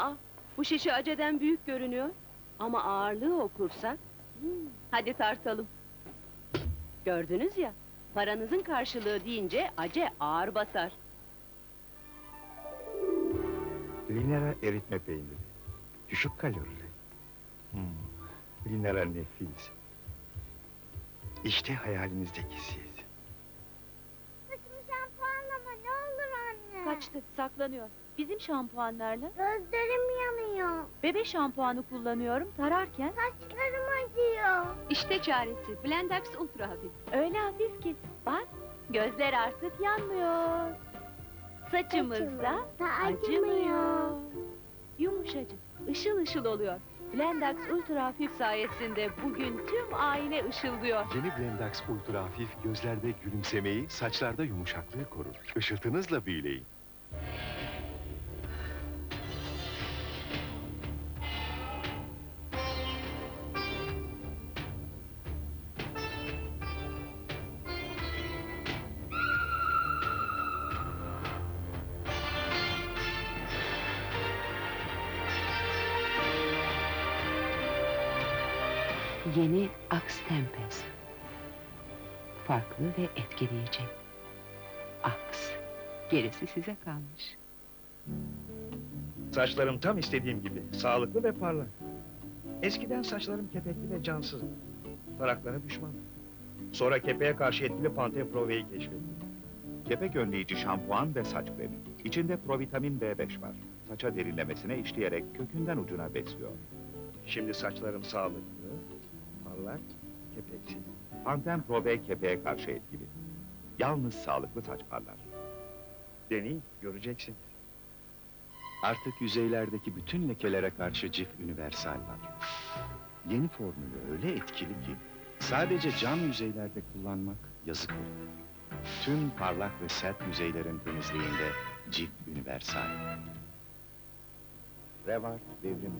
Aa, bu şişe aceden büyük görünüyor. Ama ağırlığı okursak... hmm, hadi tartalım. Gördünüz ya, paranızın karşılığı deyince ace ağır basar. Linera eritme peyniri. Düşük kalorili. Hmm. Linera nefis. İşte hayalinizdeki siz. Kaçtı, saklanıyor. Bizim şampuanlarla Gözlerim yanıyor. bebe şampuanı kullanıyorum tararken Saçlarım acıyor. İşte çaresi, Blendax Ultra hafif. öyle hafif ki bak gözler artık yanmıyor. Saçımız da da acımıyor. Yumuşacık, ışıl ışıl oluyor. Blendax Ultra Hafif sayesinde bugün tüm aile ışıldıyor. Yeni Blendax Ultra Hafif gözlerde gülümsemeyi, saçlarda yumuşaklığı korur. Işıltınızla büyüleyin. Yeni Axe Tempest. Farklı ve etkileyici. Axe. Gerisi size kalmış. Saçlarım tam istediğim gibi. Sağlıklı ve parlak. Eskiden saçlarım kepekli ve cansızdı. Taraklara düşman. Sonra kepeğe karşı etkili Pantene Prove'yi keşfettim. Kepek önleyici şampuan ve saç kremi. İçinde provitamin B5 var. Saça derinlemesine işleyerek kökünden ucuna besliyor. Şimdi saçlarım sağlıklı, parlak, kepeksiz. Panten Pro B kepeğe karşı etkili. Yalnız sağlıklı saç parlar. Deneyin, göreceksiniz. Artık yüzeylerdeki bütün lekelere karşı Cif Universal var. Yeni formülü öyle etkili ki sadece cam yüzeylerde kullanmak yazık olur. Tüm parlak ve sert yüzeylerin temizliğinde Cif Universal. Revar devrim.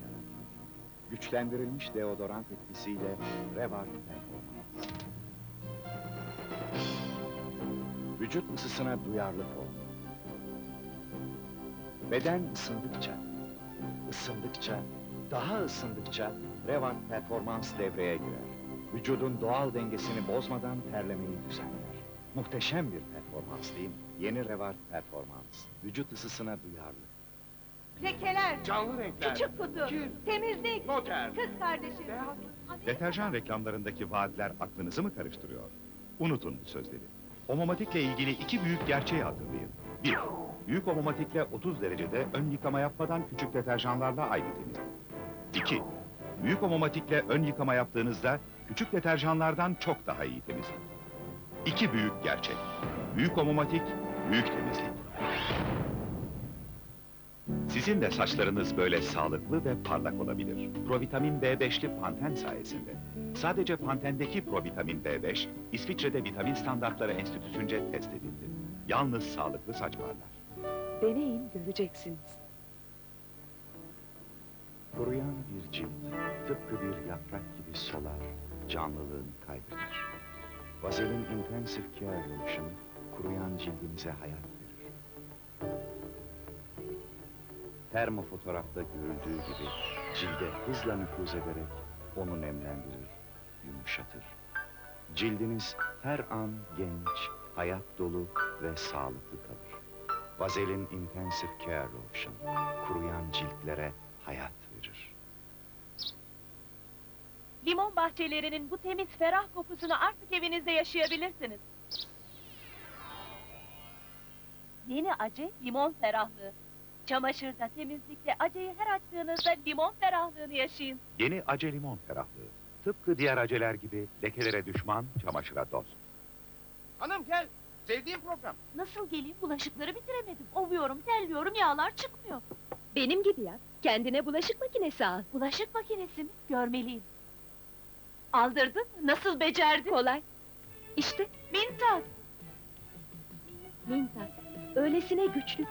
Güçlendirilmiş deodorant etkisiyle Revar performans. Vücut ısısına duyarlı formül. Beden ısındıkça, ısındıkça, daha ısındıkça Revan performans devreye girer. Vücudun doğal dengesini bozmadan terlemeyi düzenler. Muhteşem bir performans değil mi? Yeni Revar performans. Vücut ısısına duyarlı. Lekeler, Canlı renkler. küçük kutu, temizlik, Noter. kız kardeşim. Deterjan reklamlarındaki vaatler aklınızı mı karıştırıyor? Unutun bu sözleri. Omomatikle ilgili iki büyük gerçeği hatırlayın. Bir, büyük omomatikle 30 derecede ön yıkama yapmadan küçük deterjanlarla aynı temizlik. İki, büyük omomatikle ön yıkama yaptığınızda küçük deterjanlardan çok daha iyi temizlik. İki büyük gerçek. Büyük omomatik, büyük temizlik. Sizin de saçlarınız böyle sağlıklı ve parlak olabilir. Provitamin B5'li Panten sayesinde. Sadece Panten'deki provitamin B5, İsviçre'de Vitamin Standartları Enstitüsü'nce test edildi. Yalnız sağlıklı saç parlar. Deneyin, göreceksiniz. Kuruyan bir cilt, tıpkı bir yaprak gibi solar, canlılığını kaybeder. Vazelin Intensive Care Lotion, kuruyan cildinize hayat verir. Termofotoğrafta görüldüğü gibi cilde hızla nüfuz ederek onu nemlendirir, yumuşatır. Cildiniz her an genç, hayat dolu ve sağlıklı kalır. Vazelin Intensive Care Lotion, kuruyan ciltlere hayat verir. Limon bahçelerinin bu temiz ferah kokusunu artık evinizde yaşayabilirsiniz. Yeni acı limon ferahlığı. Çamaşırda, temizlikte aceyi her açtığınızda limon ferahlığını yaşayın. Yeni Ace Limon ferahlığı. Tıpkı diğer aceler gibi lekelere düşman, çamaşıra dost. Hanım gel, sevdiğim program. Nasıl geleyim bulaşıkları bitiremedim. Ovuyorum, terliyorum, yağlar çıkmıyor. Benim gibi yap. Kendine bulaşık makinesi al. Bulaşık makinesi mi? Görmeliyim. Aldırdın mı? Nasıl becerdin? Kolay. İşte Mintat. Mintat. Öylesine güçlü ki.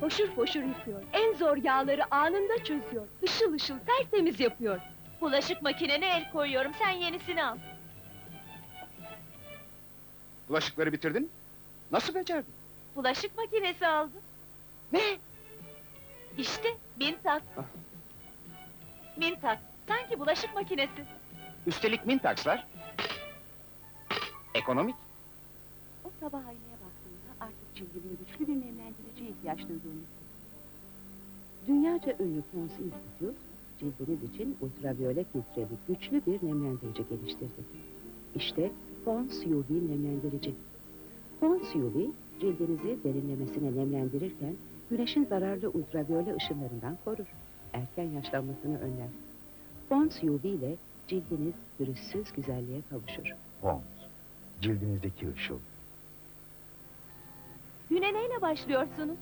Foşur foşur yıkıyor. En zor yağları anında çözüyor. Işıl ışıl tertemiz yapıyor. Bulaşık makinene el koyuyorum, sen yenisini al. Bulaşıkları bitirdin? Nasıl becerdin? Bulaşık makinesi aldım. Ne? İşte Mintak. Mintak, sanki bulaşık makinesi. Üstelik Mintax'lar ekonomik. O sabah aynaya baktığımda artık cildimin güçlü bir nemlendiriciye ihtiyaç duyduğunu. Dünyaca ünlü Pons Institute, cildiniz için ultraviyole filtreli güçlü bir nemlendirici geliştirdi. İşte Pons UV nemlendirici. Pons UV, cildinizi derinlemesine nemlendirirken güneşin zararlı ultraviyole ışınlarından korur. Erken yaşlanmasını önler. Pons UV ile cildiniz pürüzsüz güzelliğe kavuşur. Pons. Cildinizdeki ışıl. Güne neyle başlıyorsunuz?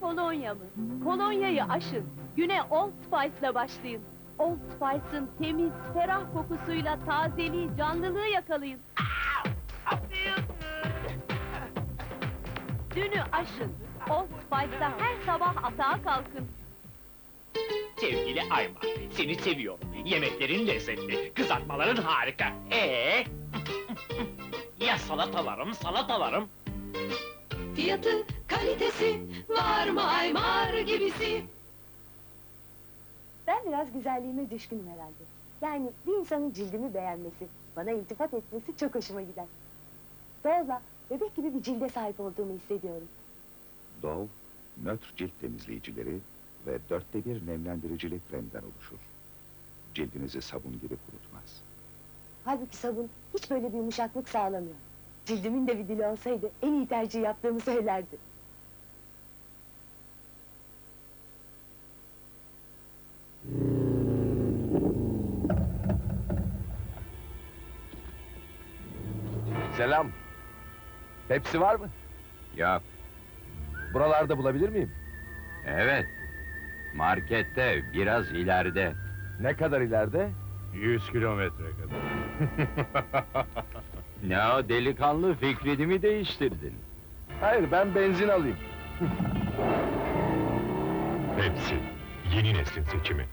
Kolonya mı? Kolonyayı aşın. Güne Old Spice'la başlayın. Old Spice'ın temiz, ferah kokusuyla tazeliği, canlılığı yakalayın. Dünü aşın. Old Spice'la her sabah atağa kalkın. Sevgili Ayma, seni seviyorum. Yemeklerin lezzetli, kızartmaların harika. Ee? ya salatalarım, salatalarım? Fiyatı, kalitesi, var mı Aymar gibisi? Ben biraz güzelliğime düşkünüm herhalde. Yani bir insanın cildimi beğenmesi, bana iltifat etmesi çok hoşuma gider. Doğalla bebek gibi bir cilde sahip olduğumu hissediyorum. Dove, nötr cilt temizleyicileri ve dörtte bir nemlendiricilik kremden oluşur. Cildinizi sabun gibi kurutmaz. Halbuki sabun hiç böyle bir yumuşaklık sağlamıyor. Cildimin de bir dili olsaydı en iyi tercih yaptığımı söylerdi. Selam. Pepsi var mı? Yok, Buralarda bulabilir miyim? evet. Markette, biraz ileride. Ne kadar ileride? 100 kilometre kadar. ne o delikanlı fikrini mi değiştirdin? Hayır, ben benzin alayım. Pepsi, yeni neslin seçimi.